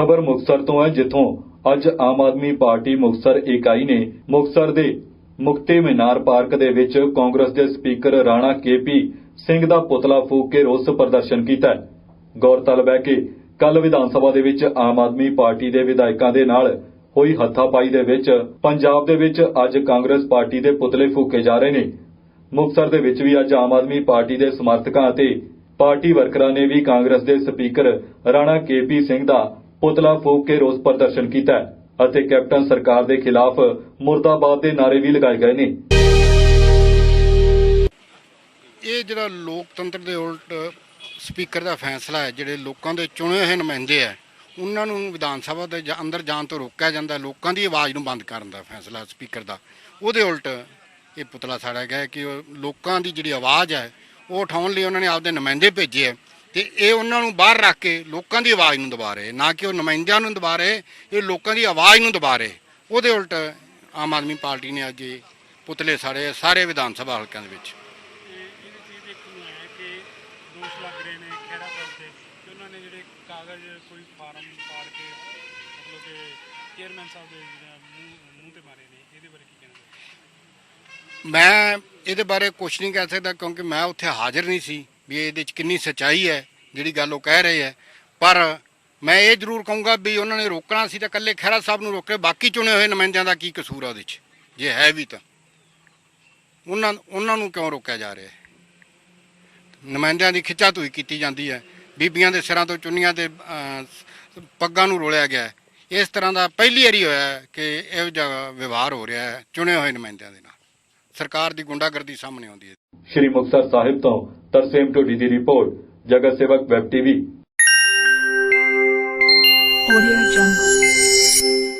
ਖਬਰ ਮੁਕਤਸਰ ਤੋਂ ਹੈ, ਜਿੱਥੋਂ ਅੱਜ ਆਮ ਆਦਮੀ ਪਾਰਟੀ ਮੁਕਤਸਰ ਇਕਾਈ ਨੇ ਮੁਕਤਸਰ ਦੇ ਮੁਕਤੇ ਮੀਨਾਰ ਪਾਰਕ ਦੇ ਵਿੱਚ ਕਾਂਗਰਸ ਦੇ ਸਪੀਕਰ ਰਾਣਾ ਕੇਪੀ ਸਿੰਘ ਦਾ ਪੁਤਲਾ ਫੂਕ ਕੇ ਰੋਸ ਪ੍ਰਦਰਸ਼ਨ ਕੀਤਾ ਗੌਰਤਲਬ ਹੈ ਕਿ ਕੱਲ ਵਿਧਾਨ ਸਭਾ ਦੇ ਵਿੱਚ ਆਮ ਆਦਮੀ ਪਾਰਟੀ ਦੇ ਵਿਧਾਇਕਾਂ ਦੇ ਨਾਲ ਹੋਈ ਹੱਥਾਪਾਈ ਦੇ ਵਿੱਚ ਪੰਜਾਬ ਦੇ ਵਿੱਚ ਅੱਜ ਕਾਂਗਰਸ ਪਾਰਟੀ ਦੇ ਪੁਤਲੇ ਫੂਕੇ ਜਾ ਰਹੇ ਨੇ। ਮੁਕਤਸਰ ਦੇ ਵਿੱਚ ਵੀ ਅੱਜ ਆਮ ਆਦਮੀ ਪਾਰਟੀ ਦੇ ਸਮਰਥਕਾਂ ਅਤੇ ਪਾਰਟੀ ਵਰਕਰਾਂ ਨੇ ਵੀ ਕਾਂਗਰਸ ਦੇ ਸਪੀਕਰ ਰਾਣਾ ਕੇਪੀ ਸਿੰਘ ਦਾ ਪੁਤਲਾ ਫੂਕ ਕੇ ਰੋਸ ਪ੍ਰਦਰਸ਼ਨ ਕੀਤਾ ਅਤੇ ਕੈਪਟਨ ਸਰਕਾਰ ਦੇ ਖਿਲਾਫ ਮੁਰਦਾਬਾਦ ਦੇ ਨਾਅਰੇ ਵੀ ਲਗਾਏ ਗਏ ਨੇ। ਇਹ ਜਿਹੜਾ ਲੋਕਤੰਤਰ ਦੇ ਉਲਟ ਸਪੀਕਰ ਦਾ ਫੈਸਲਾ ਹੈ, ਜਿਹੜੇ ਲੋਕਾਂ ਦੇ ਚੁਣੇ ਹੋਏ ਨੁਮਾਇੰਦੇ ਆ ਉਹਨਾਂ ਨੂੰ ਵਿਧਾਨ ਸਭਾ ਦੇ ਅੰਦਰ ਜਾਣ ਤੋਂ ਰੋਕਿਆ ਜਾਂਦਾ ਲੋਕਾਂ ਦੀ ਆਵਾਜ਼ ਨੂੰ ਬੰਦ ਕਰਨ ਦਾ ਫੈਸਲਾ ਸਪੀਕਰ ਦਾ। ਉਹਦੇ ਉਲਟ ਇਹ ਪੁਤਲਾ ਸਾੜਿਆ ਗਿਆ ਕਿ ਲੋਕਾਂ ਦੀ ਜਿਹੜੀ ਆਵਾਜ਼ ਹੈ, ਉਹ ਉਠਾਉਣ ਲਈ ਉਹਨਾਂ ਨੇ ਆਪਦੇ ਨੁਮਾਇੰਦੇ ਭੇਜੇ ਹੈ। ਤੇ ਇਹ ਉਹਨਾਂ ਨੂੰ ਬਾਹਰ ਰੱਖ ਕੇ ਲੋਕਾਂ ਦੀ ਆਵਾਜ਼ ਨੂੰ ਦਬਾ ਰਹੇ, ਨਾ ਕਿ ਉਹ ਨੁਮਾਇੰਦਿਆਂ ਨੂੰ ਦਬਾ ਰਹੇ, ਇਹ ਲੋਕਾਂ ਦੀ ਆਵਾਜ਼ ਨੂੰ ਦਬਾ ਰਹੇ। ਉਹਦੇ ਉਲਟ ਆਮ ਆਦਮੀ ਪਾਰਟੀ ਨੇ ਅੱਜ ਇਹ ਪੁਤਲੇ ਸਾੜੇ ਸਾਰੇ ਵਿਧਾਨ ਸਭਾ ਹਲਕਿਆਂ ਦੇ ਵਿੱਚ। ਕੋਈ ਫਾਰਮ ਪਾੜ ਕੇ ਮਤਲਬ ਕਿ ਚੇਅਰਮੈਨ ਸਾਹਿਬ ਦੇ ਮੂੰਹ ਤੇ ਮਾਰੇ ਨੇ ਇਹਦੇ ਬਾਰੇ ਕੀ ਕਹਿਣਾ ਮੈਂ ਇਹਦੇ ਬਾਰੇ ਕੁਝ ਨਹੀਂ ਕਹਿ ਸਕਦਾ ਕਿਉਂਕਿ ਮੈਂ ਉੱਥੇ ਹਾਜ਼ਰ ਨਹੀਂ ਸੀ। ਵੀ ਇਹਦੇ ਵਿੱਚ ਕਿੰਨੀ ਸੱਚਾਈ ਹੈ, ਜਿਹੜੀ ਗੱਲ ਉਹ ਕਹਿ ਰਹੇ ਹੈ। ਪਰ ਮੈਂ ਇਹ ਜ਼ਰੂਰ ਕਹੂੰਗਾ ਵੀ ਉਹਨਾਂ ਨੇ ਰੋਕਣਾ ਸੀ ਤਾਂ ਇਕੱਲੇ ਖਹਿਰਾ ਸਾਹਿਬ ਨੂੰ ਰੋਕੇ ਬਾਕੀ ਚੁਣੇ ਹੋਏ ਨੁਮਾਇੰਦਿਆਂ ਦਾ ਕੀ ਕਸੂਰ ਆ ਉਹਦੇ 'ਚ, ਜੇ ਹੈ ਵੀ ਤਾਂ। ਉਹਨਾਂ ਉਹਨਾਂ ਨੂੰ ਕਿਉਂ ਰੋਕਿਆ ਜਾ ਰਿਹਾ ਹੈ? ਨੁਮਾਇੰਦਿਆਂ ਦੀ ਖਿੱਚਾ ਧੂਈ ਕੀਤੀ ਜਾਂਦੀ ਹੈ, ਬੀਬੀਆਂ ਦੇ ਸਿਰਾਂ ਤੋਂ ਚੁੰਨੀਆਂ ਤੇ ਪੱਗਾਂ ਨੂੰ ਰੋਲਿਆ ਗਿਆ ਹੈ। ਇਸ ਤਰ੍ਹਾਂ ਦਾ ਪਹਿਲੀ ਵਾਰੀ ਹੋਇਆ ਕਿ ਇਹੋ ਜਿਹਾ ਵਿਵਹਾਰ ਹੋ ਰਿਹਾ ਹੈ, ਚੁਣੇ ਹੋਏ ਨੁਮਾਇੰਦਿਆਂ ਦੇ ਨਾਲ। ਸਰਕਾਰ ਦੀ ਗੁੰਡਾਗਰਦੀ ਸਾਹਮਣੇ ਆਉਂਦੀ ਹੈ ਸ਼੍ਰੀ ਮੁਕਤਸਰ ਸਾਹਿਬ ਤੋਂ ਤਰਸੇਮ ਟੋਡੀ ਦੀ ਰਿਪੋਰਟ ਜਗਤ ਸੇਵਕ ਵੈਬ ਟੀਵੀ Jungle.